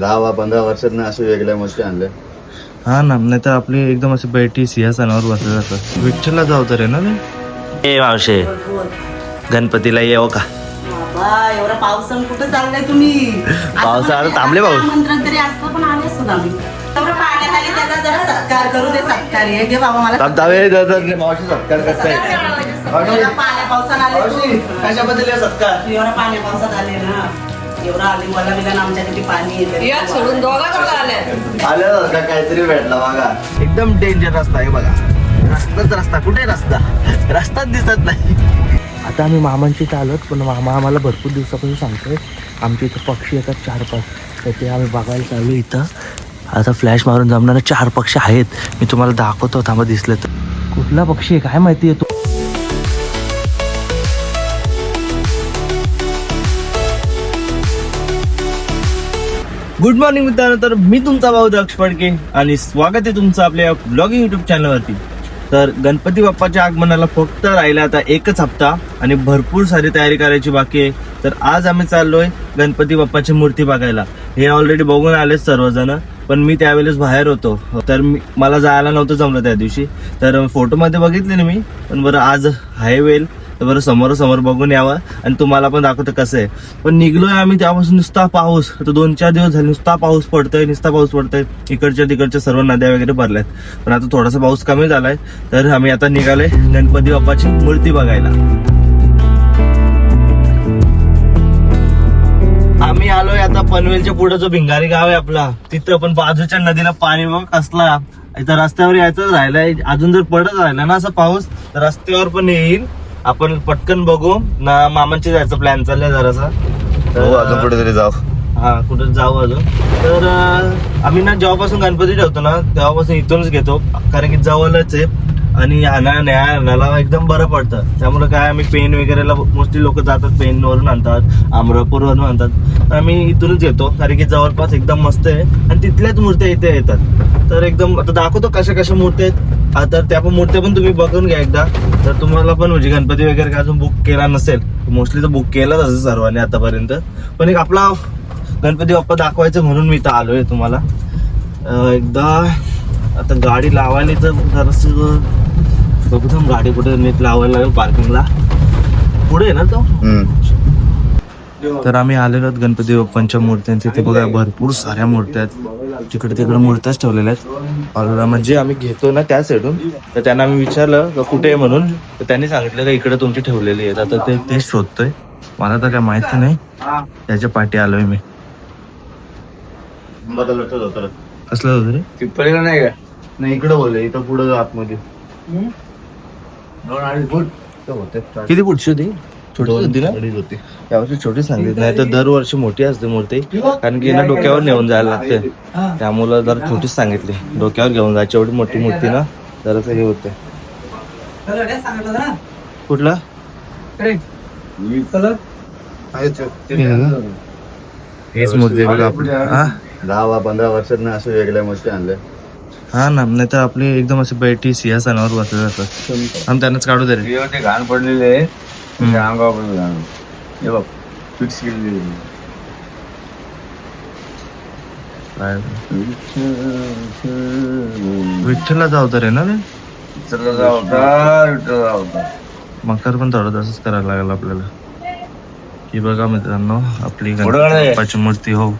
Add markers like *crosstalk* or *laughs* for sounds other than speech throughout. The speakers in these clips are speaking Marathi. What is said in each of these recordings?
दहा पंधरा वर्षात ना अशा वेगळ्या मस्ती आणल्या. हा ना नाही तर आपली एकदम अशी बैठी सिंहासनावर बसले जातात. विठ्ठलला जाऊ तर आहे ना रे? ए मावशे. गणपतीला येऊ का? बाबा एवढा पावसानं कुठं चाललाय तुम्ही? *laughs* पावसाळा थांबले पाऊस. आमंत्रण तरी असतं पण आले असतो आम्ही. तेवढं पाण्यात आली त्याचा जरा सत्कार करू दे सत्कार हे घे बाबा मला मावशी सत्कार करताय. एवढा पाण्या पावसानं आले तू. कशाबद्दल सत्कार? एवढा पाण्या पावसात आले ना. एवढं आली मला बिला आमच्या किती पाणी येते या सोडून दोघा दोघा आले आलं का काहीतरी भेटला बघा. एकदम डेंजर रस्ता आहे बघा. रस्ताच रस्ता कुठे रस्ता? रस्ताच दिसत नाही. आता आम्ही मामांची इथं आलोत पण मामा आम्हाला भरपूर दिवसापासून सांगतोय आमच्या इथं पक्षी येतात चार पाच. तर ते आम्ही बघायला चालू इथं. आता फ्लॅश मारून जमणारे चार पक्षी आहेत. मी तुम्हाला दाखवतो थांबा दिसलं तर. कुठला पक्षी आहे? काय माहिती आहे तू? गुड मॉर्निंग मित्रांनो तर मी तुमचा भाऊ दक्ष फडके आणि स्वागत आहे तुमचं आपल्या ब्लॉगिंग युट्यूब चॅनलवरती तर गणपती बाप्पाच्या आगमनाला फक्त राहिला आता एकच हप्ता आणि भरपूर सारी तयारी करायची बाकी आहे. तर आज आम्ही चाललोय गणपती बाप्पाची मूर्ती बघायला. हे ऑलरेडी बघून आलेच सर्वजण पण मी त्यावेळेस बाहेर होतो. तर मी मला जायला नव्हतं जमलं त्या दिवशी. तर फोटोमध्ये बघितले ना मी पण बरं आज हाय वेल. तर बरं समोर समोर बघून यावं आणि तुम्हाला पण दाखवतं कसं आहे. पण निघलोय आम्ही त्यापासून नुसता पाऊस. तर दोन चार दिवस झाले नुसता पाऊस पडतोय नुसता पाऊस पडतोय. इकडच्या तिकडच्या सर्व नद्या वगैरे भरल्यात. पण आता थोडासा पाऊस कमी झालाय तर आम्ही आता निघालोय गणपती बाप्पाची मूर्ती बघायला. आम्ही आलोय आता पनवेलच्या पुढे जो भिंगारी गाव आहे आपला. तिथं पण बाजूच्या नदीला पाणी बघ असला इथं रस्त्यावर यायचं राहिलंय. अजून जर पडत राहिला ना असा पाऊस तर रस्त्यावर पण येईल. आपण पटकन बघू. ना मामांची जायचं प्लॅन चाललाय जरासा. हो अजून कुठेतरी जाऊ. हा कुठं जाऊ अजून. तर अं, आम्ही ना जेव्हापासून गणपती ठेवतो ना तेव्हापासून इथूनच घेतो. कारण की जवळच आहे. आणि आणा न्या आणायला एकदम बरं पडतं. त्यामुळे काय आम्ही पेन वगैरेला मोस्टली लोक जातात पेन वरून आणतात अमरापूरवरून आणतात. तर आम्ही इथूनच घेतो कारण की जवळपास एकदम मस्त आहे. आणि तिथल्याच मूर्त्या इथे येतात. तर एकदम आता दाखवतो कशा कशा मूर्त्या आहेत. तर त्या पण मूर्त्या पण तुम्ही बघून घ्या एकदा. तर तुम्हाला पण म्हणजे गणपती वगैरे काय अजून बुक केला नसेल मोस्टली तर बुक केलाच असेल सर्वांनी आतापर्यंत. पण एक आपला गणपती बाप्पा दाखवायचं म्हणून मी इथं आलोय तुम्हाला. एकदा आता गाडी लावायला तर जरासं बघू थांब गाडी कुठे नीट लावायला लागेल पार्किंगला पुढे आहे ना तो? तर आम्ही आलेलो आहोत गणपती बाप्पांच्या मूर्त्या तिथे बघा भरपूर साऱ्या मूर्त्या आहेत. तिकडे तिकडे मूर्त्याच ठेवलेल्या आहेत. म्हणजे आम्ही घेतो ना त्या साईडून तर त्यांना आम्ही विचारलं का कुठे आहे म्हणून? तर त्यांनी सांगितलं का इकडे तुमची ठेवलेली आहेत. आता ते तेच शोधतोय. मला तर काय माहिती नाही. त्याच्या पाठी आलोय मी. कसलं होतं रे? तिथपर्यंत नाही का नाही इकडे बोलले इथं पुढे आतमध्ये. दोन अडीच फूट तर होते. किती पुढची होती? छोटी दोन होती ना? अडीच होती. यावर्षी छोटी सांगितली नाही तर दरवर्षी मोठी असते मूर्ती. कारण की ना डोक्यावर नेऊन जायला लागते. त्यामुळं जरा छोटीच सांगितली. डोक्यावर घेऊन जायची एवढी मोठी मूर्ती ना? जरास हे होते. कुठला? हेच मूर्ती बघा. हा दहा पंधरा वर्षात ना अशा वेगळ्या मस्ती आणल्या. हा ना नाही तर आपली एकदम अशी बैठी सिंहासनावर बसले जातात आम्ही त्यांनाच काढू दे रे ते घाण पडलेले आहे ते अंगावर पण घाण हे बघ फिक्स केलेली काय? विठ्ठलला जाऊ तर आहे ना रे विठ्ठलाचा अवतार विठ्ठलाचा अवतार. मकर पण थोडं तसंच करायला लागेल आपल्याला. ही बघा मित्रांनो आपली पुढं. गणपती मूर्ती हो.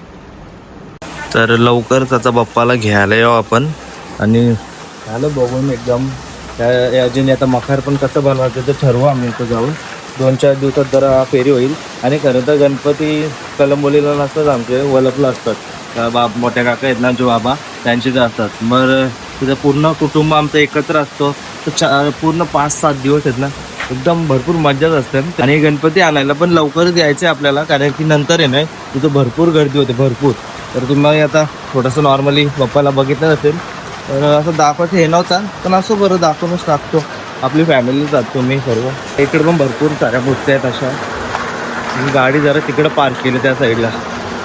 तर लवकर त्याचा बाप्पाला घ्यायला येऊ आपण. आणि झालं बघून एकदम. त्या अजून आता मखार पण कसं बनवायचं ते ठरवू आम्ही इथं जाऊन. दोन चार दिवसात जरा फेरी होईल. आणि खरं तर गणपती कलंबोलीला नसतात आमचे वलपला असतात. त्या बाप मोठ्या काका आहेत ना जो बाबा त्यांचे जे असतात. मग तिथं पूर्ण कुटुंब आमचं एकत्र असतो. तर चा पूर्ण पाच सात दिवस आहेत ना एकदम भरपूर मजाच असते. आणि गणपती आणायला पण लवकरच यायचं आहे आपल्याला कारण की नंतर आहे ना तिथं भरपूर गर्दी होते भरपूर. तर तुम्ही आता थोडंसं नॉर्मली पप्पाला बघितलं असेल तर असं दाखवायचं हे नव्हता पण असं बरं दाखवूनच टाकतो. आपली फॅमिली जातो मी सर्व. इकडे पण भरपूर साऱ्या मूर्त्या आहेत अशा. मी गाडी जरा तिकडं पार्क केली त्या साईडला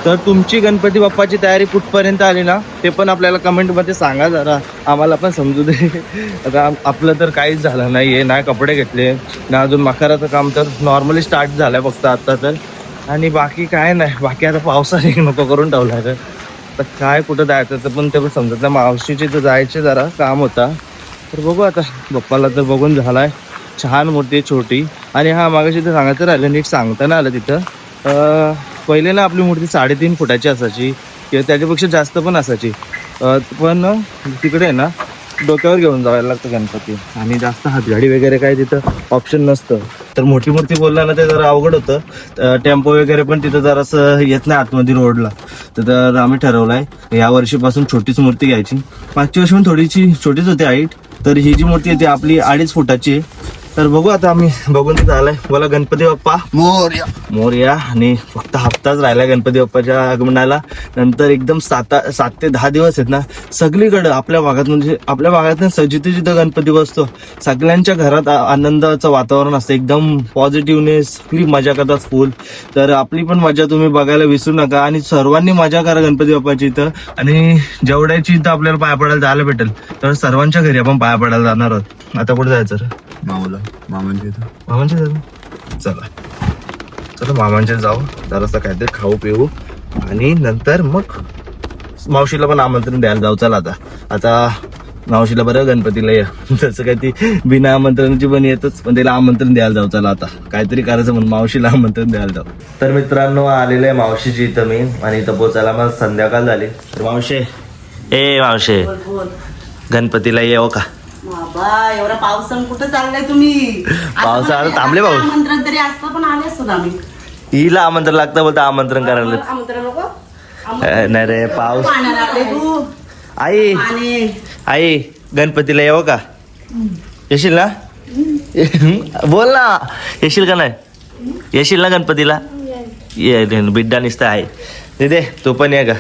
तर तुमची गणपती बाप्पाची तयारी कुठपर्यंत आली ना ते पण आपल्याला कमेंटमध्ये सांगा जरा. आम्हाला पण समजू दे. *laughs* आता आपलं तर काहीच झालं नाही आहे ना कपडे घेतले ना अजून मकराचं काम तर नॉर्मली स्टार्ट झालं आहे फक्त आत्ता तर. आणि बाकी काय नाही बाकी आता पावसाने *laughs* नको करून ठेवला तर. आता काय कुठं जायचं तर पण ते पण समजत नाही. मावशीचे तर जायचे जरा काम होता. तर बघू आता बप्पाला तर बघून झालाय. छान मूर्ती छोटी. आणि हा मागाशी तर सांगायचं राहिलं नीट सांगता आलं तिथं. पहिले ना आपली मूर्ती साडेतीन फुटाची असायची किंवा त्याच्यापेक्षा जास्त पण असायची. पण तिकडे आहे ना डोक्यावर घेऊन जायला लागतं गणपती. आणि जास्त हातगाडी वगैरे काय तिथं ऑप्शन नसतं. तर मोठी मूर्ती बोलला ना ते जरा अवघड होतं. टेम्पो वगैरे पण तिथं जरासं येत नाही आतमध्ये रोडला. तर आम्ही ठरवलंय या वर्षीपासून छोटीच मूर्ती घ्यायची. मागच्या वर्षी पण थोडीशी छोटीच होती हाईट तर ही जी मूर्ती आहे ती आपली अडीच फुटाची आहे. तर बघू आता आम्ही बघून तिथं आलाय बोला गणपती बाप्पा. मोर्या. मोर्या आणि फक्त हप्ताच राहिला गणपती बाप्पाच्या आगमनाला. नंतर एकदम सात सात ते दहा दिवस आहेत ना सगळीकडं आपल्या भागात म्हणजे आपल्या भागात ना जिथे जिथं गणपती बसतो सगळ्यांच्या घरात आनंदाचं वातावरण असतं. एकदम पॉझिटिव्हनेस सगळी मजा करतात फुल. तर आपली पण मजा तुम्ही बघायला विसरू नका. आणि सर्वांनी मजा करा गणपती बाप्पाची इथं आणि जेवढ्याची इथं आपल्याला पाया पडायला जायला भेटेल तर सर्वांच्या घरी आपण पाया पडायला जाणार आहोत. आता कुठे जायचं रे? माऊला. मामांच्या इथं. मामांच्या जाऊ चला. चला मामांच्या जाऊ. जरासं काहीतरी खाऊ पिऊ. आणि नंतर मग मावशीला पण आमंत्रण द्यायला जाऊ. चला आता. आता मावशीला बरं गणपतीला या. *laughs* तसं काय ती बिना आमंत्रणाची पण येतच पण त्याला आमंत्रण द्यायला जाऊ. चला आता. काहीतरी करायचं म्हणून मावशीला आमंत्रण द्यायला जाऊ. तर मित्रांनो आलेलं आहे मावशीची इथं मी. आणि इथं पोचायला मग संध्याकाळ झाली. तर मावशे ए मावशे गणपतीला येऊ का? बाबा एवढा पावसान कुठं चाललाय तुम्ही? पावसाळा थांबले भाऊ. आमंत्रण तरी असतं पण आले असतो आम्ही. हिला आमंत्रण लागतं बोलतं आमंत्रण करायला आमंत्रण नाही रे पाऊस. आई. आई गणपतीला येऊ का? येशील ना? बोल ना. येशील का नाही? येशील ना गणपतीला? ये बिड्डा निसता आहे. दे दे तू पण ये का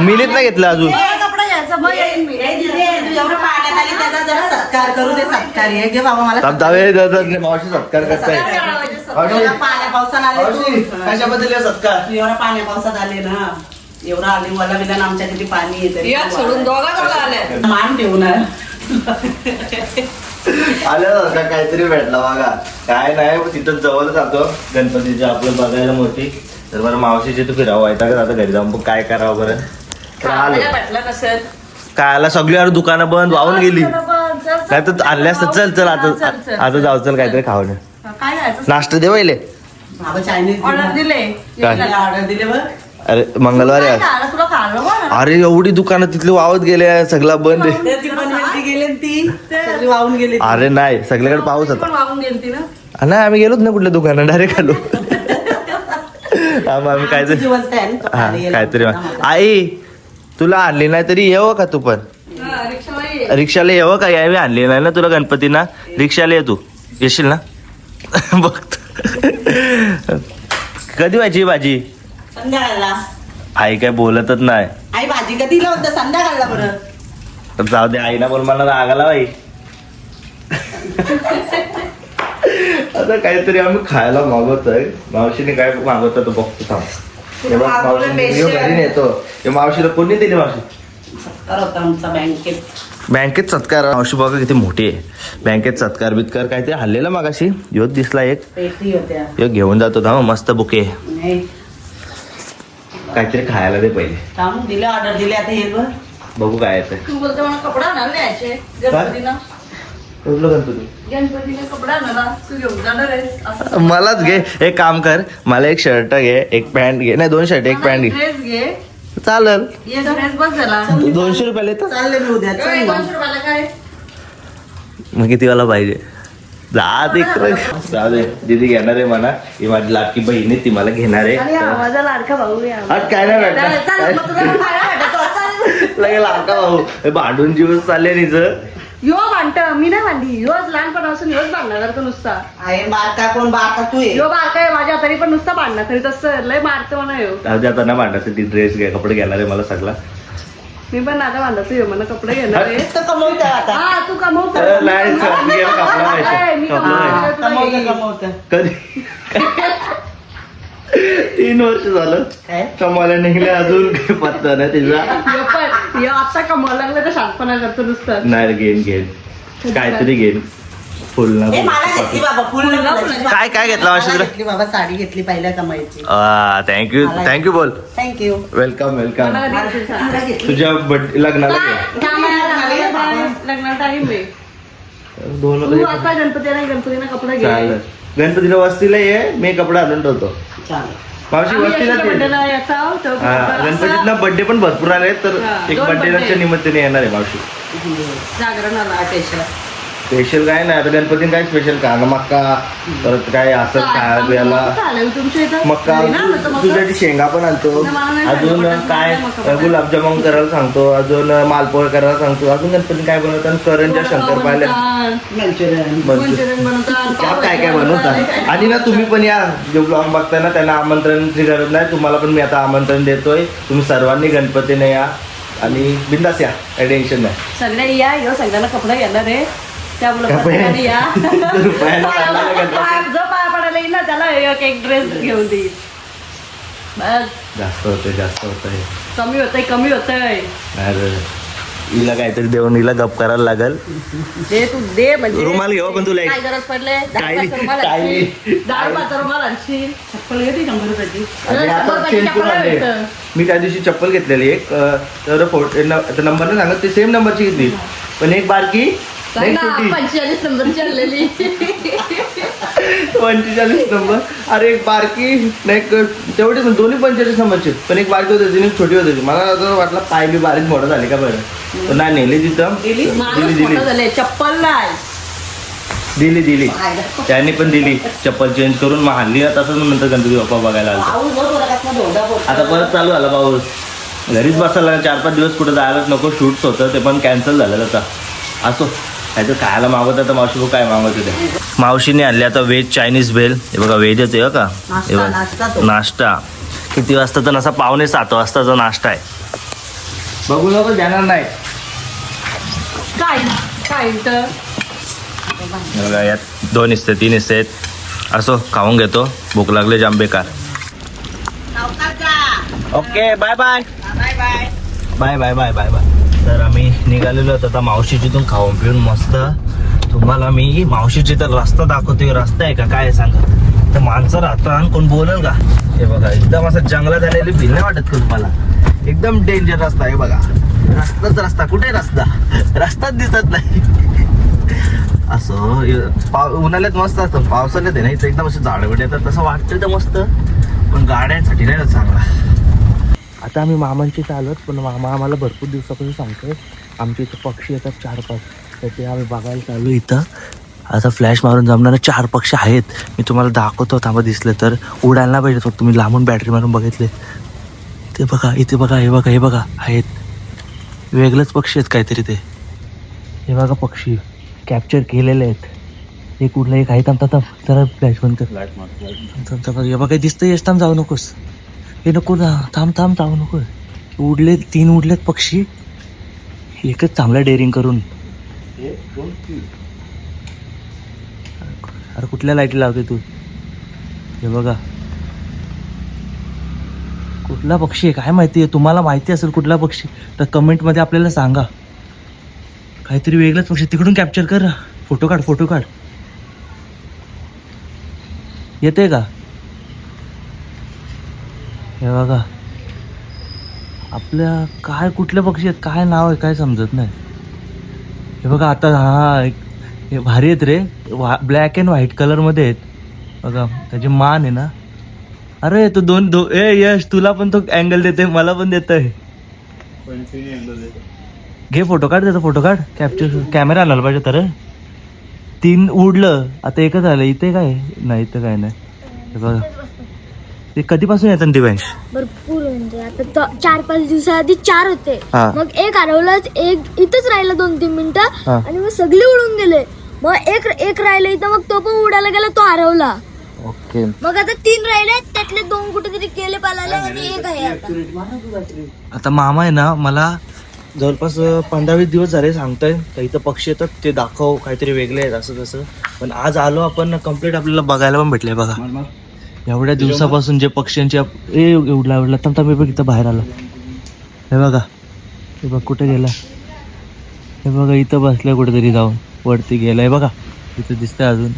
मिनीत नाही घेतलं अजून. मी. दिदे, एवढं पाण्यात आली त्याचा जरा सत्कार करू दे सत्कार. हे घे बाबा मला थांब, थांब, ए, द- द- मावशी सत्कार करताय. एवढा पाण्या पावसात आले मावशी तू. कशाबद्दल हे सत्कार? तू एवढा पाण्या पावसात आले ना. एवढं आली मला आमच्या किती पाणी येते. या सोडून दोघा दोघा आल्या? मान ठेवून आलं का काहीतरी भेटला बघा. काय नाही मग तिथं जवळ जातो. गणपतीची आपलं बघायला मोठी. तर बरं मावशीची तू फिरावं. येता का आता घरी जाऊन. काय करावं बरं? तर आलो. नसेल. काय आला सगळी यार दुकानं बंद वाहून गेली. काय तर आणले असतं चल चल आता आता जाऊ चल काहीतरी खाऊन. काय जायचं नाश्ता दे पहिले बाबा चायनीज ऑर्डर दिले. काय? ऑर्डर दिले बघ. अरे मंगळवार आज. तुला बघ. अरे एवढी दुकानं तिथली वावत गेले सगळा बंद आहे. ती पण वेलती गेली ना ती. सगळी वाहून गेली ती. अरे नाही सगळीकडे पाऊस पण होता गेलती ना? नाही आम्ही गेलोच ना कुठल्या दुकानात डायरेक्ट आलो. *laughs* आम्ही आम्ही काहीतरी ना, हा. काहीतरी आई तुला आणली नाही तरी येवं का तू पण? हा, रिक्षाला येवं का? यावी आणली नाही ना तुला गणपतीना? रिक्षाला ये तू. येशील ना? *laughs* बघ कधी व्हायची भाजी? संध्याकाळला. आई काय बोलतच नाही. आई भाजी कधी होतं संध्याकाळला बरं. जाऊ दे आईना बोल मला रागाला बाई. *laughs* आता काहीतरी आम्ही खायला मागवतोय. मावशीने काय मागवतं तो बघतो थांब. मावशीला कोणी दिली मावशी? सत्कार होता आमचा बँकेत. बँकेत सत्कार. मावशी बघा किती मोठी आहे. बँकेत सत्कार बित्कार काहीतरी हल्लेला मागाशी. योच दिसला एक. पेटी होत्या. यो घेऊन जातो थांब मस्त बुके. नाही. काहीतरी खायला दे पहिले. थांब दिले ऑर्डर दिले आता हे बघ. बघू काय येतं तू. बोलतो मला कपडा आणायला गणपतीला कुठलं गणपती. गणपतीला कपडा आणायला तू घेऊन जाणार आहेस असं मलाच घे. एक काम कर. मला एक शर्ट घे एक पॅन्ट घे. नाही दोन शर्ट एक पॅन्ट घे. ड्रेस घे. चालेल. दोनशे रुपयाला येतं? चालले मी उद्या चल मग. काय? किती वाला पाहिजे? जा तिकडे जा दे. दीदी घेणार आहे म्हणा. ही माझी लाटकी बहीण आहे ती मला घेणार आहे. लाडका भाऊ काय नाही चालेल, मग तुला भेटणार खायला भेटतो, चालेल. लगे लाडका भाऊ. हे भांडून जीवच चालले निचं यो भांडत मी नाही भांडी योच लहानपणापासून योच भांडणार तो नुसता. आहे बारका कोण बारका तू आहे? यो बारका आहे माझ्या तरी पण नुसता भांडणार तरी तसं लय मारतो म्हणा यो. आज आता ना भांडायचं ती ड्रेस घे कपडे घेणार आहे मला सगळा. मी पण आता भांडतो यो मला कपडे *laughs* घेणार आहे. तर कमवतं आता. हा तू कमवतो अरे, नाही, चल, मी गेलो *laughs* कपडा पाहिजे. ए, मी कपडा कमवतो, तुला. कमवतं येईल. कमवतं कधी? *laughs* तीन वर्ष झालं. काय? कमाला निघले अजून काही पत्ता नाही तिचा. यो यो आता कमवायला लागलं तर शांतपणा करतो नुसतं? नाही घेईन घेईन. काहीतरी घेईन. फुल ना ए मला घेतली बाबा फुल फुलं, नको फुलं. घेतली. काय- काय घेतलं मावशी मला तुला? घेतली बाबा साडी घेतली पहिल्या कमाईची. थँक्यू थँक्यू बोल. थँक्यू वेलकम वेलकम मला कधी सांग. मला. तुझ्या बड- लग्नाला घे. लग्नाला टाइम आहे. दोन तू आता गणपतीला गणपतीला कपडे घे. चालेल. गणपतीला वस्तीला ये मी कपडा आणून ठेवतो. चालेल. पावशी वस्तीला ते. गणपतीतला बर्थडे पण भरपूर आले तर एक दोन निमित्ताने येणार आहे पावशी आला स्पेशल काय नाही आता गणपतीने काय स्पेशल का? मक्का परत काय असं काय याला चालेल. तुमच्या इथं मक्का. तुझ्याची शेंगा पण आणतो. अजून. काय. गुलाबजामुन करायला सांगतो अजून मालपोहे करायला सांगतो. अजून गणपती काय बनवतात? करंजा शंकर पाहिल्या. काय काय बनवतात. आणि ना तुम्ही पण या. जे ब्लॉग बघताना त्यांना आमंत्रणची गरज नाही. तुम्हाला पण मी आता आमंत्रण देतोय. तुम्ही सर्वांनी गणपतीने या. आणि बिंदास या. काही टेन्शन नाही. सगळे या यो सगळ्याला कपडे घेणार आहे या. *laughs* जो पाया पडायला येईल ना त्याला एक एक ड्रेस घेऊन देईल जास्त होतंय जास्त होतंय. कमी होतंय कमी होतंय. अरे हिला काहीतरी देऊन हिला गप करायला लागल. दे तू दे म्हणजे. रुमाल घेऊ आपण तुला. काय गरज पडले? दहा टायली- रुमाल टायली. आणशील. दहा पाच रुमाल आणशील? चप्पल घेते शंभर रुपयाची. आणि शंभर आता रुपयाची चेंज करून चप्पल आणले. भेटतं. मी त्या दिवशी चप्पल घेतलेली एक अं, तर फोटो नंबर नाही सांगत ते सेम नंबरची घेतली. पण एक बारकी छोटी पंचेचाळीस नंबरची आणलेली पंचेचाळीस नंबर. अरे एक बारकी नाही एक तेवढीच ना, दोन्ही पंचेचाळीस नंबरची. पण एक बारकी होती आणि एक छोटी होती. मला असं वाटलं पाय बी बारीक मोठं झाली का बरं? नाही नेली तिथं. दिली माणूस दिली. मोठं झाले चप्पल नाही. दिली दिली. त्यांनी पण दिली. चप्पल चेंज करून मग हल्ली तसंच नंतर गणपती बाप्पा बघायला आलो. आता परत चालू झाला पाऊस घरीच बसायला चार पाच दिवस कुठे जायलाच नको शूट्स होतं ते पण कॅन्सल झालं आता. असो. काय तर खायला मागवत आता मावशी भाऊ काय मागवत ते? मावशीने आणले आता व्हेज चायनीज बेल हे बघा व्हेज येते हो का? नाश्ता, हे बघा. किती वाजता तर असा पावणे सात वाजताचा नाश्ता आहे. बघू नको जाणार नाही. तर. बघा यात दोन हिस्से तीन हिस्से आहेत असो खाऊन घेतो. भूक लागले जाम बेकार सावकाश जा. Okay bye bye bye bye bye bye bye bye bye तर आम्ही निघालेलो होतो आता मावशीचीतून खाऊन पिऊन मस्त. तुम्हाला मी मावशीची तर रस्ता दाखवतोय रस्ता आहे का? काय आहे सांगा. तर माणसं राहतं आणि कोण बोलल का? हे बघा एकदम असं जंगलात आलेली भील नाही वाटत का तुम्हाला एकदम डेंजर रस्ता आहे बघा. रस्ताच रस्ता कुठे रस्ता? रस्ताच दिसत नाही. असं पाव उन्हाळ्यात मस्त असतं पावसाळ्यात आहे ना इथं एकदम असं झाडं येतात तसं वाटतं तर मस्त. पण गाड्यांसाठी नाही चांगला. आता आम्ही मामांची इथं आलोत पण मामा आम्हाला भरपूर दिवसापासून सांगतोय आमच्या इथं पक्षी येतात चार पाच. तर ते आम्ही बघायला चालू इथं. आता फ्लॅश मारून जमणारे चार पक्षी आहेत. मी तुम्हाला दाखवतो थांबा दिसले तर. उडायला ना पाहिजे फक्त तुम्ही लांबून बॅटरी मारून बघितले. ते बघा इथे बघा हे बघा हे बघा आहेत. वेगळेच पक्षी आहेत काहीतरी ते. हे बघा पक्षी कॅप्चर केलेले आहेत. हे कुठलं एक आहे थांबता थांब जरा फ्लॅश बंद कर. थांब थांब हे बघा दिसतं येस थांब जाऊ नकोस. हे नको ना थांब थांब थांब नको. उडले तीन उडलेत पक्षी. एकच थांबला डेअरिंग करून. अरे कुठल्या लाईटी लावते तू? हे बघा. कुठला पक्षी आहे? काय माहिती आहे? तुम्हाला माहिती असेल कुठला पक्षी तर कमेंटमध्ये आपल्याला सांगा. काहीतरी वेगळंच पक्षी. तिकडून कॅप्चर कर. फोटो काढ फोटो काढ. येते का? हे बघा. आपल्या काय कुठले पक्षी आहेत काय नाव आहे काय समजत नाही. हे बघा आता हा एक हे भारी आहेत रे. वा ब्लॅक अँड व्हाईट कलरमध्ये आहेत. बघा त्याची मान आहे ना. अरे तो दोन दो ए यश तुला पण तो अँगल देते मला पण देत आहे घे फोटो काढ त्याचा फोटो काढ. कॅप्चर कॅमेरा आणायला पाहिजे तर. तीन उडलं आता एकच आलं इथे काय? नाही इथं काय नाही. हे बघा. ते कधीपासून येतात दिव्यांश? भरपूर म्हणजे आता त- चार पाच दिवसाआधी चार होते. हा. मग एक हरवलाच एक इथंच राहिला दोन तीन मिनिटं हा. आणि मग सगळे उडून गेले. मग एक एक राहिले इथं मग तो पण उडायला गेला तो हरवला. ओके. मग आता तीन राहिले त्यातले दोन कुठेतरी केले पालाले आणि एक आहे आता. आता मामा आहे ना मला जवळपास पंधरा वीस दिवस झाले सांगताय तर इथं पक्षी येतात ते दाखव काहीतरी वेगळे आहेत असं तसं पण आज आलो आपण कंप्लीट आपल्याला बघायला पण भेटले बघा. एवढ्या दिवसापासून जे पक्ष्यांची आप- ए उडला थांब थांब हे बघ इथं बाहेर आला. हे बघा. हे बघ कुठे गेला? हे बघा इथं बसलाय कुठेतरी जाऊन. वरती गेलाय. बघा. इथं दिसतंय अजून.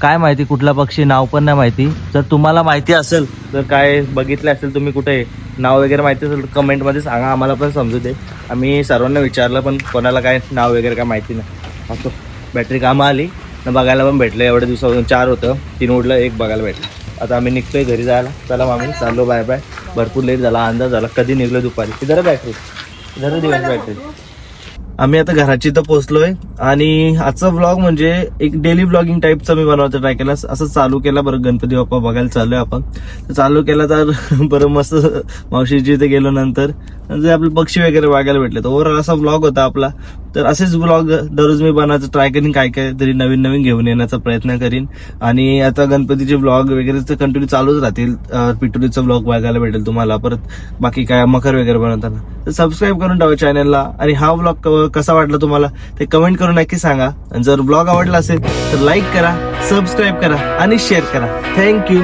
काय माहिती कुठला पक्षी नाव पण नाही माहिती. जर तुम्हाला माहिती असेल जर काय बघितलं असेल तुम्ही कुठे नाव वगैरे माहिती असेल कमेंटमध्ये सांगा. आम्हाला पण समजू दे. आम्ही सर्वांना विचारलं पण कोणाला काय नाव वगैरे काय माहिती नाही. असो. बॅटरी कामं आली. न बघायला पण भेटलं. एवढ्या दिवसापासून चार होतं. तीन उडलं एक बघायला भेटलं. आता आम्ही निघतोय घरी जायला. चला मामी चाललो बाय बाय भरपूर लेट झाला अंदाज झाला. कधी निघलो दुपारी? ती जरा बॅटरी जरा दिवस बॅटरी आम्ही आता घराची इथं पोहोचलोय. आणि आजचा ब्लॉग म्हणजे एक डेली ब्लॉगिंग टाईपचा मी बनवायचा ट्राय केला? असं चालू केला बरं. गणपती बाप्पा बघायला चाललोय आपण. तर चालू केला तर *laughs* बरं मस्त मावशीची इथे गेलो नंतर. म्हणजे जे आपले पक्षी वगैरे बघायला भेटले. तर ओव्हरऑल असा ब्लॉग होता आपला. तर असेच ब्लॉग दररोज मी बनवायचं ट्राय करीन. काय काय तरी नवीन नवीन घेऊन येण्याचा प्रयत्न करीन. आणि आता गणपतीचे ब्लॉग वगैरे तर कंटिन्यू चालूच राहतील. अं, पिटुरीचा ब्लॉग बघायला भेटेल तुम्हाला. परत बाकी काय मखर वगैरे बनवताना. तर सबस्क्राईब करून ठेवा चॅनलला आणि हा ब्लॉग कसा वाटला तुम्हाला ते कमेंट करून नक्की सांगा. आणि जर ब्लॉग आवडला असेल तर लाईक करा सबस्क्राईब करा आणि शेअर करा. थँक्यू